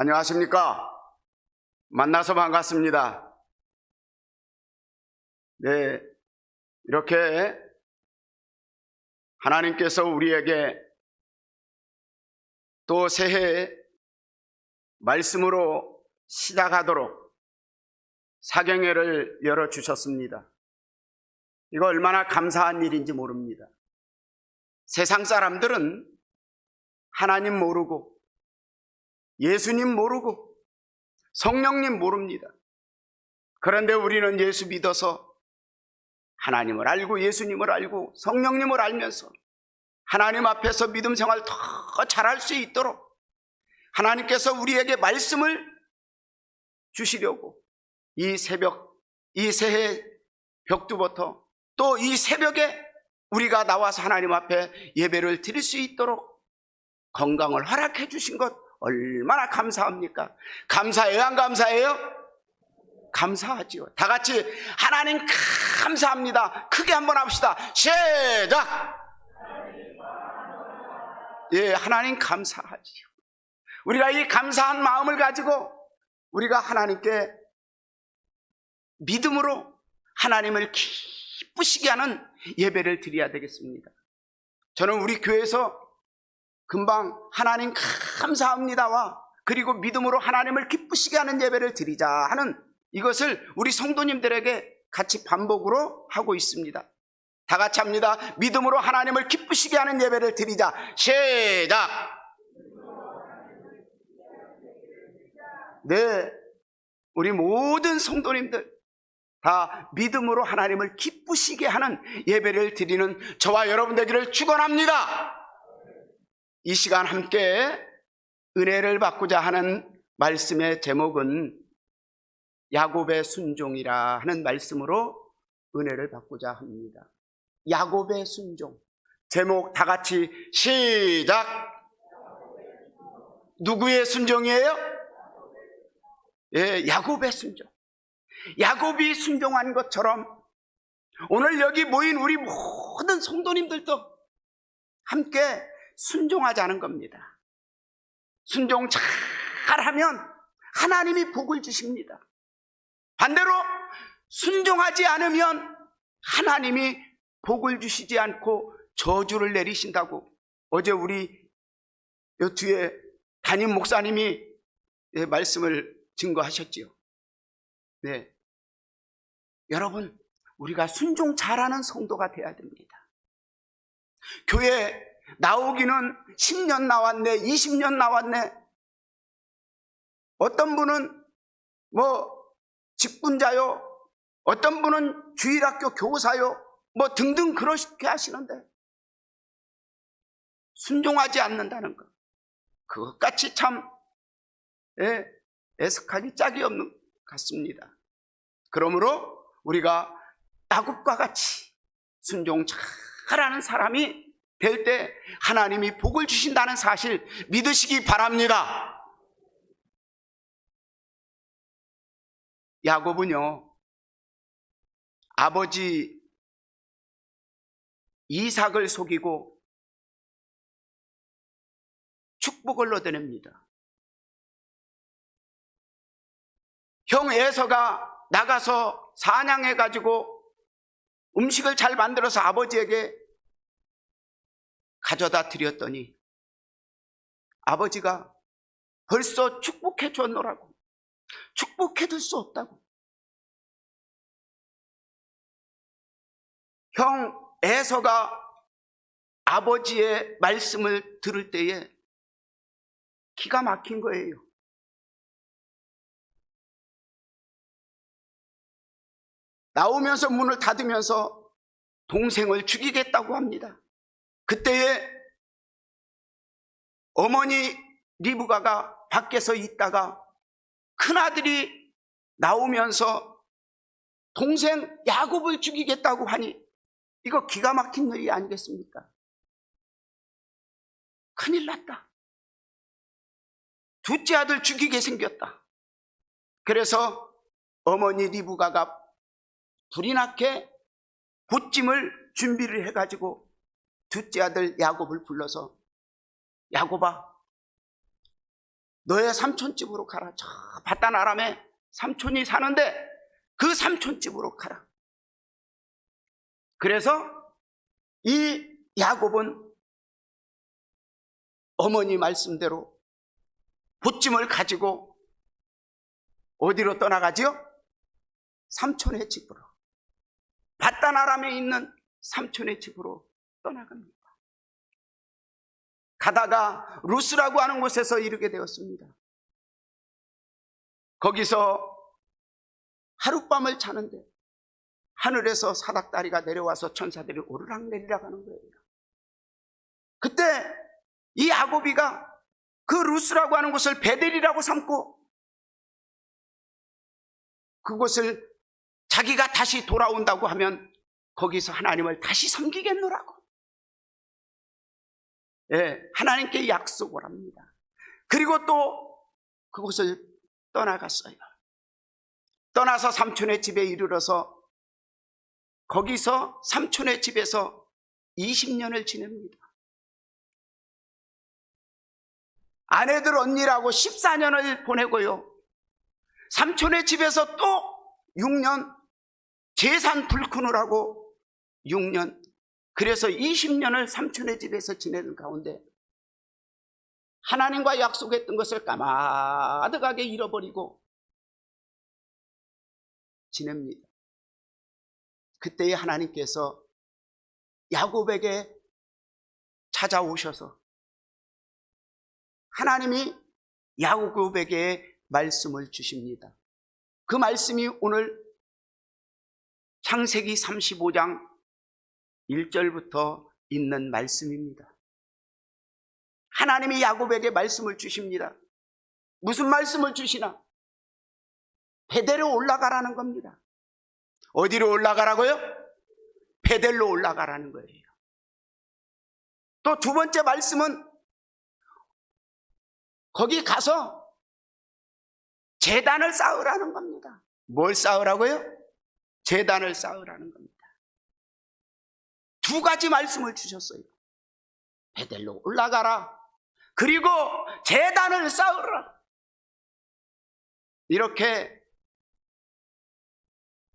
안녕하십니까? 만나서 반갑습니다. 네, 이렇게 하나님께서 우리에게 또 새해 말씀으로 시작하도록 사경회를 열어주셨습니다. 이거 얼마나 감사한 일인지 모릅니다. 세상 사람들은 하나님 모르고 예수님 모르고 성령님 모릅니다. 그런데 우리는 예수 믿어서 하나님을 알고 예수님을 알고 성령님을 알면서 하나님 앞에서 믿음 생활 더 잘할 수 있도록 하나님께서 우리에게 말씀을 주시려고 이 새벽, 이 새해 벽두부터 또 이 새벽에 우리가 나와서 하나님 앞에 예배를 드릴 수 있도록 건강을 허락해 주신 것 얼마나 감사합니까? 감사해요, 안 감사해요? 감사하지요. 다 같이 하나님 감사합니다. 크게 한번 합시다. 시작! 예, 하나님 감사하지요. 우리가 이 감사한 마음을 가지고 우리가 하나님께 믿음으로 하나님을 기쁘시게 하는 예배를 드려야 되겠습니다. 저는 우리 교회에서 금방 하나님 감사합니다와 그리고 믿음으로 하나님을 기쁘시게 하는 예배를 드리자 하는 이것을 우리 성도님들에게 같이 반복으로 하고 있습니다. 다 같이 합니다. 믿음으로 하나님을 기쁘시게 하는 예배를 드리자. 시작! 네. 우리 모든 성도님들 다 믿음으로 하나님을 기쁘시게 하는 예배를 드리는 저와 여러분 되기를 축원합니다. 이 시간 함께 은혜를 받고자 하는 말씀의 제목은 야곱의 순종이라 하는 말씀으로 은혜를 받고자 합니다. 야곱의 순종. 제목 다 같이 시작. 누구의 순종이에요? 예, 야곱의 순종. 야곱이 순종한 것처럼 오늘 여기 모인 우리 모든 성도님들도 함께 순종하자는 겁니다. 순종 잘하면 하나님이 복을 주십니다. 반대로 순종하지 않으면 하나님이 복을 주시지 않고 저주를 내리신다고 어제 우리 요 뒤에 담임 목사님이 예, 말씀을 증거하셨지요. 네. 여러분, 우리가 순종 잘하는 성도가 돼야 됩니다. 교회 나오기는 10년 나왔네, 20년 나왔네. 어떤 분은 뭐 직분자요, 어떤 분은 주일학교 교사요, 뭐 등등 그렇게 하시는데 순종하지 않는다는 것. 그것같이 참 예, 애석하기 짝이 없는 것 같습니다. 그러므로 우리가 야곱과 같이 순종 잘하는 사람이 될 때 하나님이 복을 주신다는 사실 믿으시기 바랍니다. 야곱은요, 아버지 이삭을 속이고 축복을 얻어냅니다. 형 에서가 나가서 사냥해가지고 음식을 잘 만들어서 아버지에게 가져다 드렸더니 아버지가 벌써 축복해 줬노라고 축복해 줄 수 없다고 형 에서가 아버지의 말씀을 들을 때에 기가 막힌 거예요. 나오면서 문을 닫으면서 동생을 죽이겠다고 합니다. 그때에 어머니 리브가가 밖에서 있다가 큰아들이 나오면서 동생 야곱을 죽이겠다고 하니 이거 기가 막힌 일이 아니겠습니까? 큰일 났다. 둘째 아들 죽이게 생겼다. 그래서 어머니 리브가가 불이 나게 보찜을 준비를 해가지고 둘째 아들 야곱을 불러서 야곱아 너의 삼촌 집으로 가라. 저 바단 아람에 삼촌이 사는데 그 삼촌 집으로 가라. 그래서 이 야곱은 어머니 말씀대로 보찜을 가지고 어디로 떠나가지요? 삼촌의 집으로. 바단 아람에 있는 삼촌의 집으로 떠나갑니다. 가다가 루스라고 하는 곳에서 이르게 되었습니다. 거기서 하룻밤을 자는데 하늘에서 사닥다리가 내려와서 천사들이 오르락내리락 하는 거예요. 그때 이 야곱이가 그 루스라고 하는 곳을 베델이라고 삼고 그곳을 자기가 다시 돌아온다고 하면 거기서 하나님을 다시 섬기겠노라고. 예, 하나님께 약속을 합니다. 그리고 또 그곳을 떠나갔어요. 떠나서 삼촌의 집에 이르러서 거기서 삼촌의 집에서 20년을 지냅니다. 아내들 언니라고 14년을 보내고요. 삼촌의 집에서 또 6년 재산 불크느라고 6년 그래서 20년을 삼촌의 집에서 지내는 가운데 하나님과 약속했던 것을 까마득하게 잃어버리고 지냅니다. 그때에 하나님께서 야곱에게 찾아오셔서 하나님이 야곱에게 말씀을 주십니다. 그 말씀이 오늘 창세기 35장 1절부터 있는 말씀입니다. 하나님이 야곱에게 말씀을 주십니다. 무슨 말씀을 주시나? 베델로 올라가라는 겁니다. 어디로 올라가라고요? 베델로 올라가라는 거예요. 또 두 번째 말씀은 거기 가서 재단을 쌓으라는 겁니다. 뭘 쌓으라고요? 재단을 쌓으라는 겁니다. 두 가지 말씀을 주셨어요. 베델로 올라가라. 그리고 재단을 쌓으라. 이렇게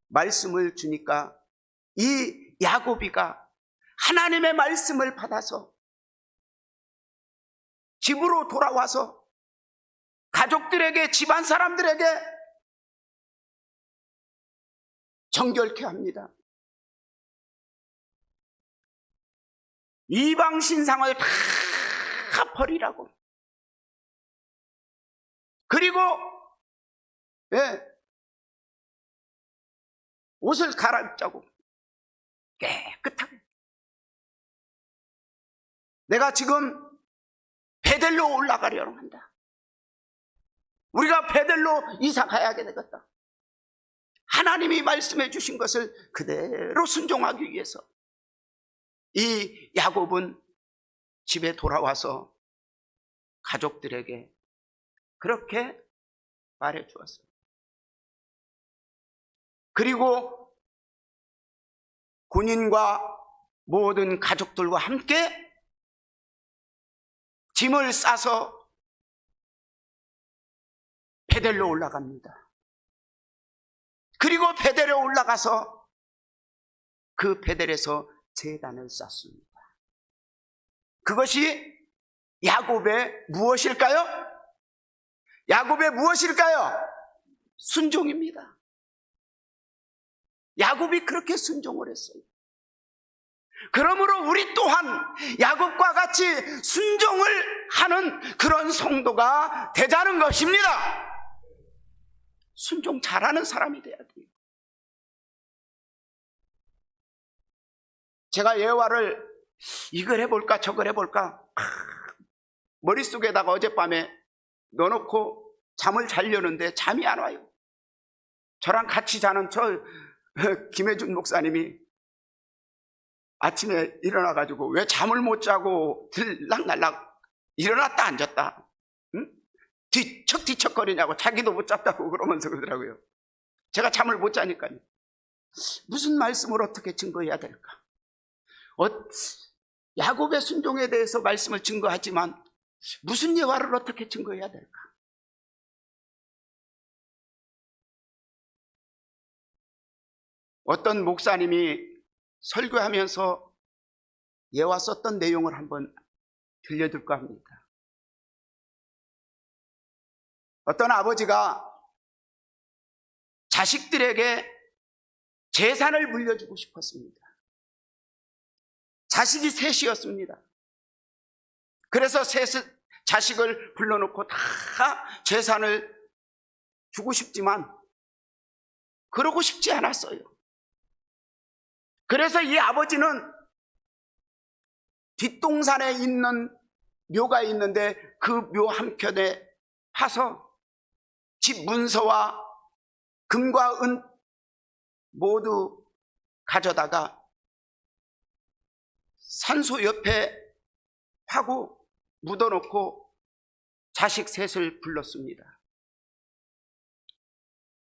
말씀을 주니까 이 야곱이가 하나님의 말씀을 받아서 집으로 돌아와서 가족들에게 집안 사람들에게 정결케 합니다. 이방 신상을 다 버리라고. 그리고 예, 옷을 갈아입자고 깨끗하게. 내가 지금 베델로 올라가려고 한다. 우리가 베델로 이사 가야 되겠다. 하나님이 말씀해 주신 것을 그대로 순종하기 위해서 이 야곱은 집에 돌아와서 가족들에게 그렇게 말해 주었어요. 그리고 군인과 모든 가족들과 함께 짐을 싸서 베델로 올라갑니다. 그리고 베델에 올라가서 그 베델에서 재단을 쌓습니다. 그것이 야곱의 무엇일까요? 야곱의 무엇일까요? 순종입니다. 야곱이 그렇게 순종을 했어요. 그러므로 우리 또한 야곱과 같이 순종을 하는 그런 성도가 되자는 것입니다. 순종 잘하는 사람이 돼야 돼요. 제가 예화를 이걸 해볼까 저걸 해볼까? 머릿속에다가 어젯밤에 넣어놓고 잠을 자려는데 잠이 안 와요. 저랑 같이 자는 저 김혜준 목사님이 아침에 일어나가지고 왜 잠을 못 자고 들락날락 일어났다 앉았다? 응? 뒤척뒤척거리냐고 자기도 못 잤다고 그러면서 그러더라고요. 제가 잠을 못 자니까요. 무슨 말씀을 어떻게 증거해야 될까 야곱의 순종에 대해서 말씀을 증거하지만 무슨 예화를 어떻게 증거해야 될까? 어떤 목사님이 설교하면서 예화 썼던 내용을 한번 들려줄까 합니다. 어떤 아버지가 자식들에게 재산을 물려주고 싶었습니다. 자식이 셋이었습니다. 그래서 셋, 자식을 불러놓고 다 재산을 주고 싶지만 그러고 싶지 않았어요. 그래서 이 아버지는 뒷동산에 있는 묘가 있는데 그 묘 한켠에 파서 집 문서와 금과 은 모두 가져다가 산소 옆에 파고 묻어놓고 자식 셋을 불렀습니다.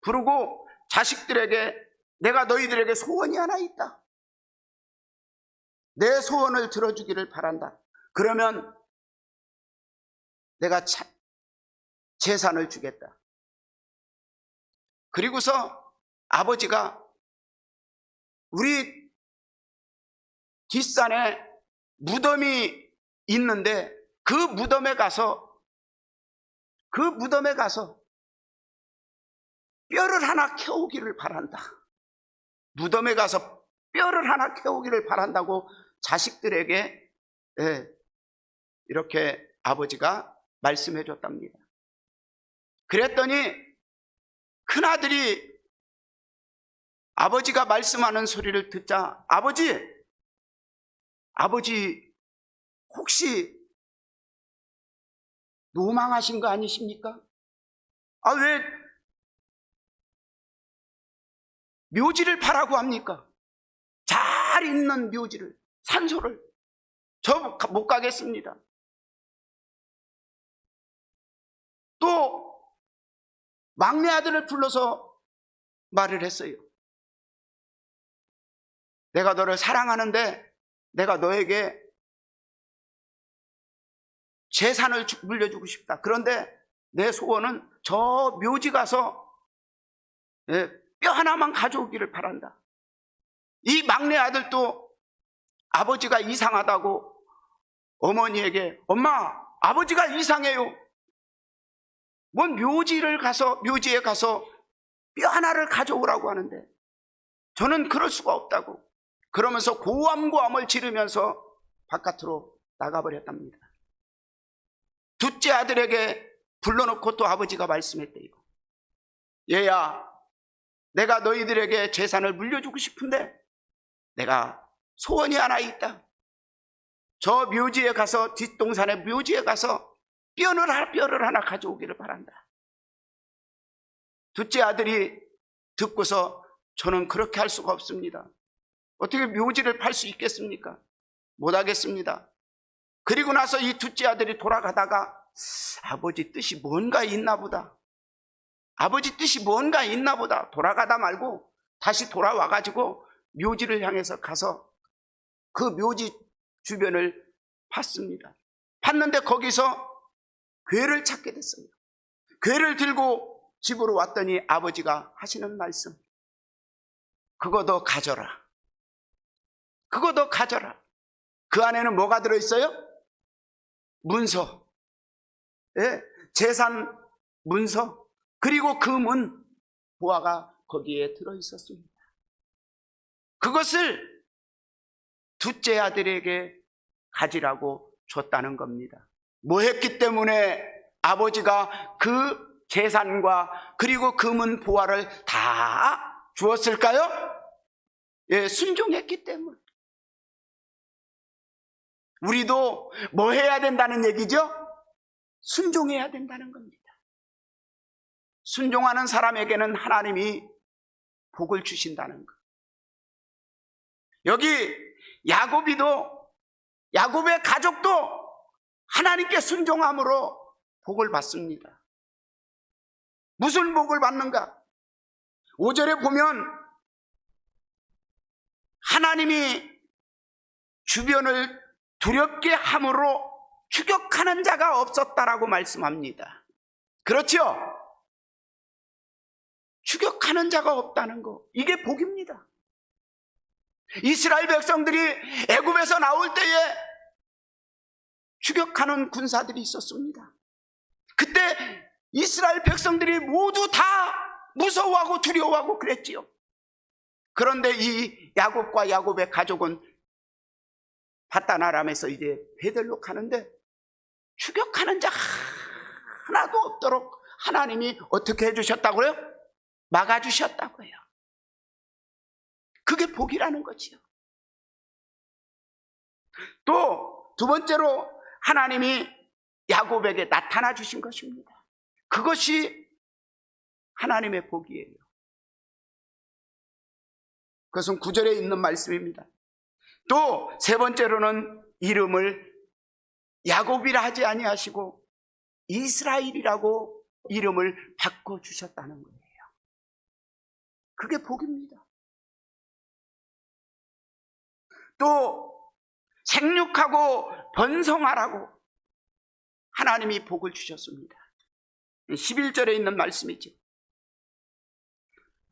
부르고 자식들에게 내가 너희들에게 소원이 하나 있다. 내 소원을 들어주기를 바란다. 그러면 내가 차- 재산을 주겠다. 그리고서 아버지가 우리 뒷산에 무덤이 있는데 그 무덤에 가서 그 무덤에 가서 뼈를 하나 캐오기를 바란다. 무덤에 가서 뼈를 하나 캐오기를 바란다고 자식들에게 예, 이렇게 아버지가 말씀해 줬답니다. 그랬더니 큰아들이 아버지가 말씀하는 소리를 듣자 아버지 아버지 혹시 노망하신 거 아니십니까? 아 왜 묘지를 파라고 합니까? 잘 있는 묘지를 산소를 저 못 가겠습니다. 또 막내 아들을 불러서 말을 했어요. 내가 너를 사랑하는데 내가 너에게 재산을 주- 물려주고 싶다. 그런데 내 소원은 저 묘지 가서 예, 뼈 하나만 가져오기를 바란다. 이 막내 아들도 아버지가 이상하다고 어머니에게 엄마 아버지가 이상해요. 뭔 묘지를 가서 묘지에 가서 뼈 하나를 가져오라고 하는데 저는 그럴 수가 없다고 그러면서 고함고함을 지르면서 바깥으로 나가버렸답니다. 둘째 아들에게 불러놓고 또 아버지가 말씀했대요. 얘야, 내가 너희들에게 재산을 물려주고 싶은데 내가 소원이 하나 있다. 저 묘지에 가서 뒷동산의 묘지에 가서 뼈를 하나, 뼈를 하나 가져오기를 바란다. 둘째 아들이 듣고서 저는 그렇게 할 수가 없습니다. 어떻게 묘지를 팔 수 있겠습니까? 못하겠습니다. 그리고 나서 이 둘째 아들이 돌아가다가 아버지 뜻이 뭔가 있나 보다. 아버지 뜻이 뭔가 있나 보다. 돌아가다 말고 다시 돌아와가지고 묘지를 향해서 가서 그 묘지 주변을 팠습니다. 팠는데 거기서 괴를 찾게 됐어요. 괴를 들고 집으로 왔더니 아버지가 하시는 말씀. 그거 더 가져라. 더 가져라. 그 안에는 뭐가 들어있어요? 문서. 예, 재산 문서. 그리고 금은 보아가 거기에 들어있었습니다. 그것을 둘째 아들에게 가지라고 줬다는 겁니다. 뭐 했기 때문에 아버지가 그 재산과 그리고 금은 보화를 다 주었을까요? 예, 순종했기 때문. 우리도 뭐 해야 된다는 얘기죠? 순종해야 된다는 겁니다. 순종하는 사람에게는 하나님이 복을 주신다는 것. 여기 야곱이도 야곱의 가족도 하나님께 순종함으로 복을 받습니다. 무슨 복을 받는가? 5절에 보면 하나님이 주변을 두렵게 함으로 추격하는 자가 없었다라고 말씀합니다. 그렇죠? 추격하는 자가 없다는 거. 이게 복입니다. 이스라엘 백성들이 애굽에서 나올 때에 추격하는 군사들이 있었습니다. 그때 이스라엘 백성들이 모두 다 무서워하고 두려워하고 그랬지요. 그런데 이 야곱과 야곱의 가족은 바다나람에서 이제 베들로 가는데 추격하는 자 하나도 없도록 하나님이 어떻게 해주셨다고요? 막아주셨다고요. 그게 복이라는 거지요. 또 두 번째로 하나님이 야곱에게 나타나 주신 것입니다. 그것이 하나님의 복이에요. 그것은 구절에 있는 말씀입니다. 또 세 번째로는 이름을 야곱이라 하지 아니하시고 이스라엘이라고 이름을 바꿔 주셨다는 거예요. 그게 복입니다. 또 생육하고 번성하라고 하나님이 복을 주셨습니다. 11절에 있는 말씀이죠.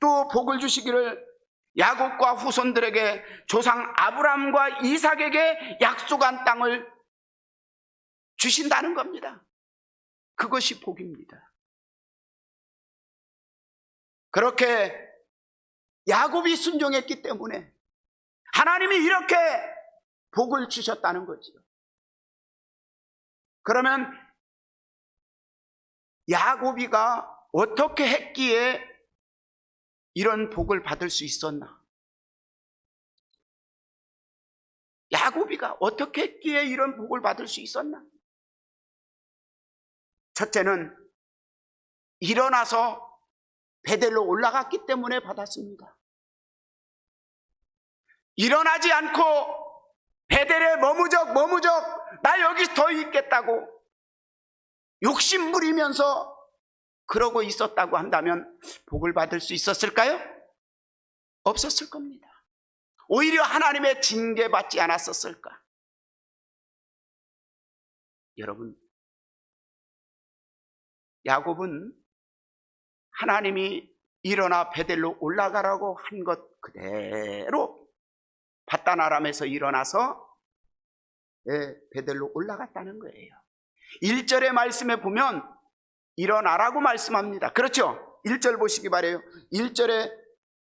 또 복을 주시기를 야곱과 후손들에게 조상 아브람과 이삭에게 약속한 땅을 주신다는 겁니다. 그것이 복입니다. 그렇게 야곱이 순종했기 때문에 하나님이 이렇게 복을 주셨다는 거지요. 그러면 야곱이가 어떻게 했기에 이런 복을 받을 수 있었나? 야곱이가 어떻게 했기에 이런 복을 받을 수 있었나? 첫째는 일어나서 베델로 올라갔기 때문에 받았습니다. 일어나지 않고 베델에 머무적 머무적 나 여기 더 있겠다고 욕심 부리면서 그러고 있었다고 한다면 복을 받을 수 있었을까요? 없었을 겁니다. 오히려 하나님의 징계받지 않았었을까? 여러분, 야곱은 하나님이 일어나 베델로 올라가라고 한 것 그대로 바다나람에서 일어나서 예, 베델로 올라갔다는 거예요. 1절의 말씀에 보면 일어나라고 말씀합니다. 그렇죠? 1절 보시기 바래요. 1절에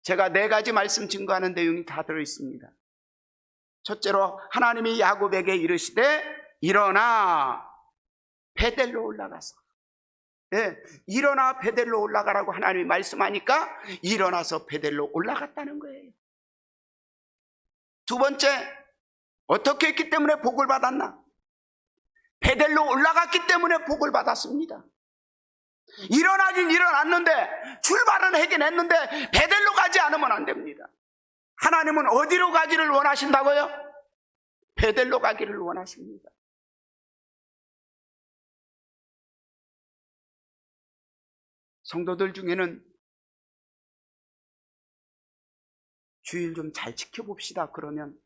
제가 네 가지 말씀 증거하는 내용이 다 들어 있습니다. 첫째로 하나님이 야곱에게 이르시되 일어나 베델로 올라가서 예, 일어나 베델로 올라가라고 하나님이 말씀하니까 일어나서 베델로 올라갔다는 거예요. 두 번째, 어떻게 했기 때문에 복을 받았나? 베델로 올라갔기 때문에 복을 받았습니다. 일어나긴 일어났는데 출발은 하긴 했는데 베델로 가지 않으면 안 됩니다. 하나님은 어디로 가기를 원하신다고요? 베델로 가기를 원하십니다. 성도들 중에는 주일 좀 잘 지켜봅시다. 그러면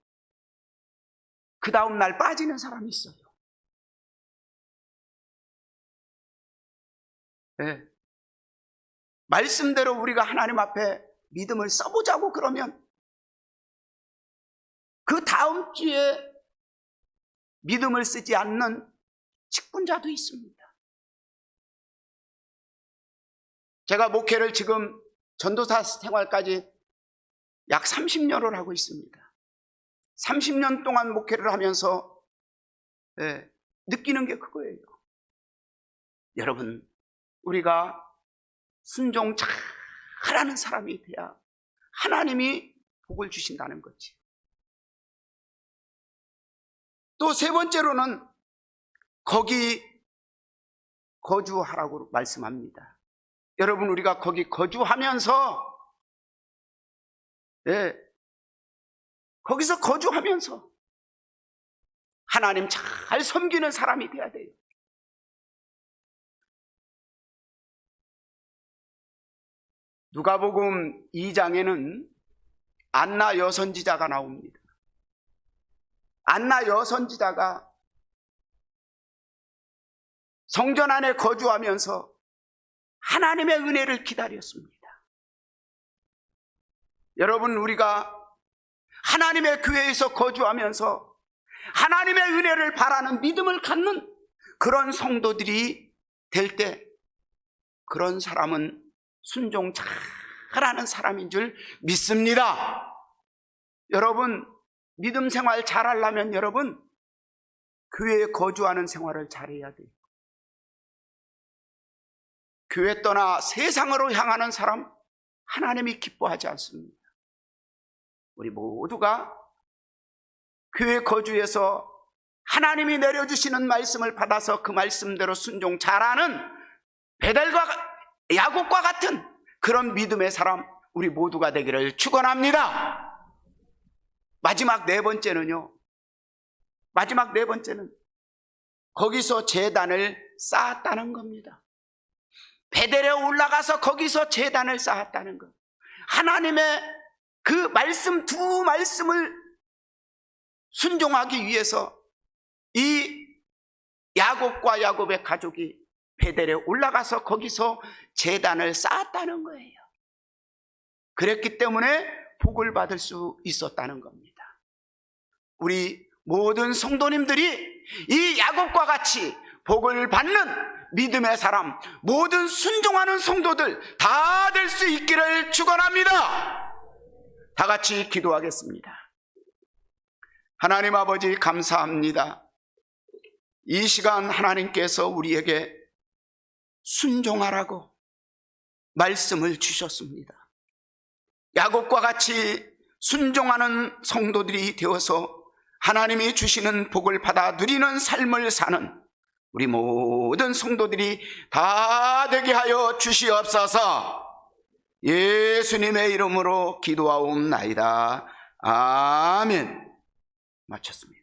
그 다음 날 빠지는 사람이 있어요. 네. 말씀대로 우리가 하나님 앞에 믿음을 써보자고 그러면 그 다음 주에 믿음을 쓰지 않는 직분자도 있습니다. 제가 목회를 지금 전도사 생활까지 약 30년을 하고 있습니다. 30년 동안 목회를 하면서 예, 느끼는 게 그거예요. 여러분, 우리가 순종 잘하는 사람이 돼야 하나님이 복을 주신다는 거지. 또 세 번째로는 거기 거주하라고 말씀합니다. 여러분, 우리가 거기 거주하면서 예, 거기서 거주하면서 하나님 잘 섬기는 사람이 돼야 돼요. 누가복음 2장에는 안나 여선지자가 나옵니다. 안나 여선지자가 성전 안에 거주하면서 하나님의 은혜를 기다렸습니다. 여러분, 우리가 하나님의 교회에서 거주하면서 하나님의 은혜를 바라는 믿음을 갖는 그런 성도들이 될 때 그런 사람은 순종 잘하는 사람인 줄 믿습니다. 여러분 믿음 생활 잘하려면 여러분 교회에 거주하는 생활을 잘해야 돼요. 교회 떠나 세상으로 향하는 사람 하나님이 기뻐하지 않습니다. 우리 모두가 교회 거주에서 하나님이 내려주시는 말씀을 받아서 그 말씀대로 순종 잘하는 베델과 야곱과 같은 그런 믿음의 사람 우리 모두가 되기를 축원합니다. 마지막 네 번째는요. 마지막 네 번째는 거기서 재단을 쌓았다는 겁니다. 베델에 올라가서 거기서 재단을 쌓았다는 것. 하나님의 그 말씀 두 말씀을 순종하기 위해서 이 야곱과 야곱의 가족이 베델에 올라가서 거기서 재단을 쌓았다는 거예요. 그랬기 때문에 복을 받을 수 있었다는 겁니다. 우리 모든 성도님들이 이 야곱과 같이 복을 받는 믿음의 사람, 모든 순종하는 성도들 다 될 수 있기를 축원합니다. 다 같이 기도하겠습니다. 하나님 아버지 감사합니다. 이 시간 하나님께서 우리에게 순종하라고 말씀을 주셨습니다. 야곱과 같이 순종하는 성도들이 되어서 하나님이 주시는 복을 받아 누리는 삶을 사는 우리 모든 성도들이 다 되게 하여 주시옵소서 예수님의 이름으로 기도하옵나이다. 아멘. 마쳤습니다.